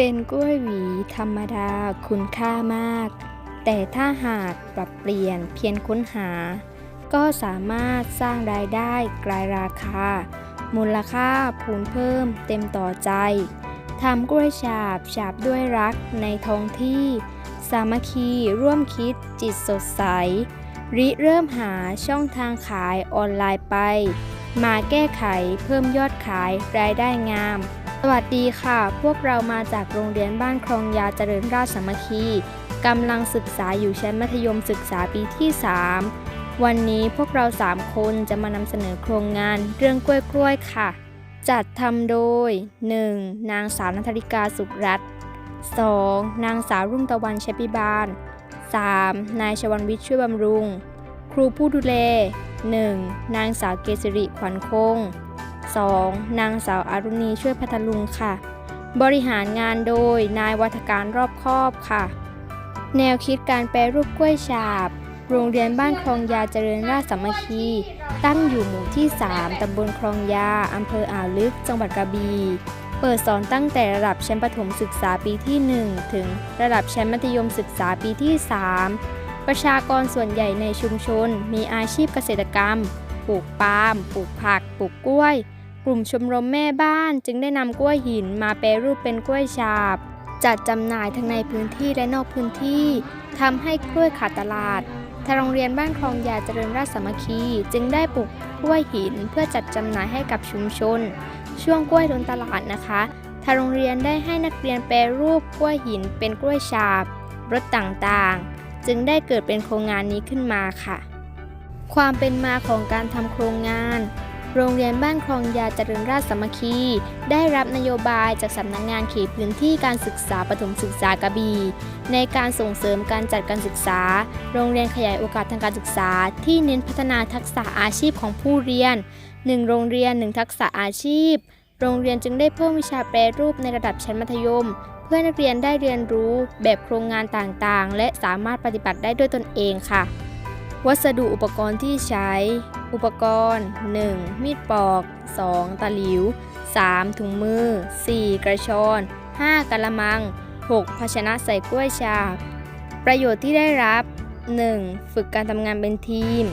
เป็นกล้วยหวีธรรมดาคุณค่ามาก แต่ถ้าหากปรับเปลี่ยนเพียงค้นหา ก็สามารถสร้างรายได้กลายราคา มูลค่าพูนเพิ่มเต็มต่อใจทำกล้วยฉาบฉาบด้วยรักในท้องที่ สามัคคีร่วมคิดจิตสดใส ริเริ่มหาช่องทางขายออนไลน์ไป มาแก้ไขเพิ่มยอดขายรายได้งาม สวัสดีค่ะ พวกเรามาจากโรงเรียนบ้านคลองยาเจริญราชสามัคคีกำลังศึกษาอยู่ชั้นมัธยมศึกษาปีที่ 3 วันนี้พวกเรา 3 คนจะมานำเสนอโครงงานเรื่องกล้วยกล้วยค่ะ จัดทำโดย 1. นางสาวนัทริกาสุขรัตน์ 2. นางสาวรุ่งตะวันชัยพิบาล 3. นายชวันวิทย์ช่วยบำรุง ครูผู้ดูแล 1. นางสาวเกษริขวัญคง 2. นางสาวอารุณีช่วยพัทลุงค่ะ บริหารงานโดยนายวัฒการรอบคอบค่ะ แนวคิดการแปรรูปกล้วยฉาบ โรงเรียนบ้านคลองยาเจริญราชสามัคคี ตั้งอยู่หมู่ที่ 3 ตำบลคลองยา อำเภออ่าวลึก จังหวัดกระบี่เปิดสอนตั้งแต่ระดับชั้นประถมศึกษาปีที่ 1 ถึงระดับชั้นมัธยมศึกษาปีที่ 3 ประชากรส่วนใหญ่ในชุมชน มีอาชีพเกษตรกรรม ปลูกปาล์ม ปลูกผัก ปลูกกล้วย ลุ่มชมรมแม่บ้านจึงได้นำกล้วยหินมาแปรรูปเป็นกล้วยฉาบ จัดจำหน่ายทั้งในพื้นที่และนอกพื้นที่ทำให้กล้วยขาดตลาดทางโรงเรียนบ้านคลองยาเจริญราชสามัคคี จึงได้ปลูกกล้วยหินเพื่อจัดจำหน่ายให้กับชุมชน ช่วงกล้วยล้นตลาดนะคะทางโรงเรียนได้ให้นักเรียนแปรรูปกล้วยหินเป็นกล้วยฉาบรสต่างๆ จึงได้เกิดเป็นโครงงานนี้ขึ้นมาค่ะ ความเป็นมาของการทำโครงงาน โรงเรียนบ้านคลองยาเจริญราชสมัคคี ได้รับนโยบายจากสำนักงงานเขตพื้นที่การศึกษาปฐมศึกษากระบี่ในการส่งเสริมการจัดการศึกษา โรงเรียนขยายโอกาสทางการศึกษา ที่เน้นพัฒนาทักษะอาชีพของผู้เรียน 1 โรงเรียน 1 ทักษะอาชีพ โรงเรียนจึงได้เพิ่มวิชาแปรรูปในระดับชั้นมัธยม เพื่อนักเรียนได้เรียนรู้แบบโครงงานต่างๆ และสามารถปฏิบัติได้ด้วยตนเองค่ะ วัสดุอุปกรณ์ที่ใช้ อุปกรณ์ 1. มีดปอก 2. ตะหลิว 3. ถุงมือ 4. กระชอน 5. กะละมัง 6. ภาชนะใส่กล้วยฉาบ ประโยชน์ที่ได้รับ 1. ฝึกการทำงานเป็นทีม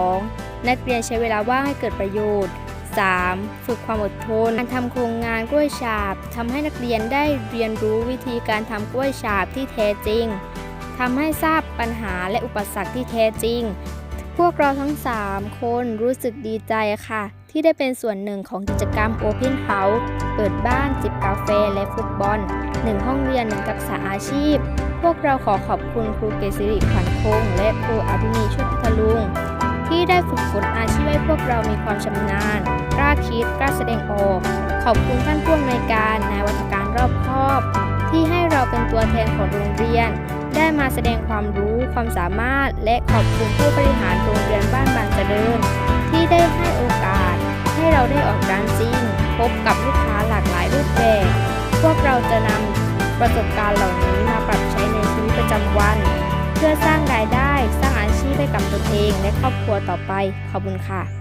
2. นักเรียนใช้เวลาว่างให้เกิดประโยชน์ 3. ฝึกความอดทน การทำโครงงานกล้วยฉาบทำให้นักเรียนได้เรียนรู้วิธีการทำกล้วยฉาบที่แท้จริงทำให้ทราบปัญหาและอุปสรรคที่แท้จริง พวกเราทั้ง 3 คนรู้สึกดีใจค่ะ ที่ได้เป็นส่วนหนึ่งของกิจกรรม Open House เปิดบ้านจิบกาแฟและฟุตบอล 1 ห้องเรียน1ทักษะอาชีพ พวกเราขอขอบคุณครูเกษริขวัญคง และครูอารุณีชุดพัทลุง ที่ได้ฝึกฝนอาชีพให้พวกเรามีความชำนาญ กล้าคิด กล้าแสดงออก ขอบคุณท่านผู้อำนวยการนายวัฒการรอบคอบ ที่ให้เราเป็นตัวแทนของโรงเรียน ได้มาแสดงความรู้ความสามารถและขอบคุณผู้บริหารโรงเรียนบ้านบางเจริญ ที่ได้ให้โอกาส ให้เราได้ออกร้านจริง พบกับลูกค้าหลากหลายรูปแบบ พวกเราจะนำประสบการณ์เหล่านี้มาปรับใช้ในชีวิตประจำวัน เพื่อสร้างรายได้สร้างอาชีพให้กับตนเองและครอบครัวต่อไป ขอบคุณค่ะ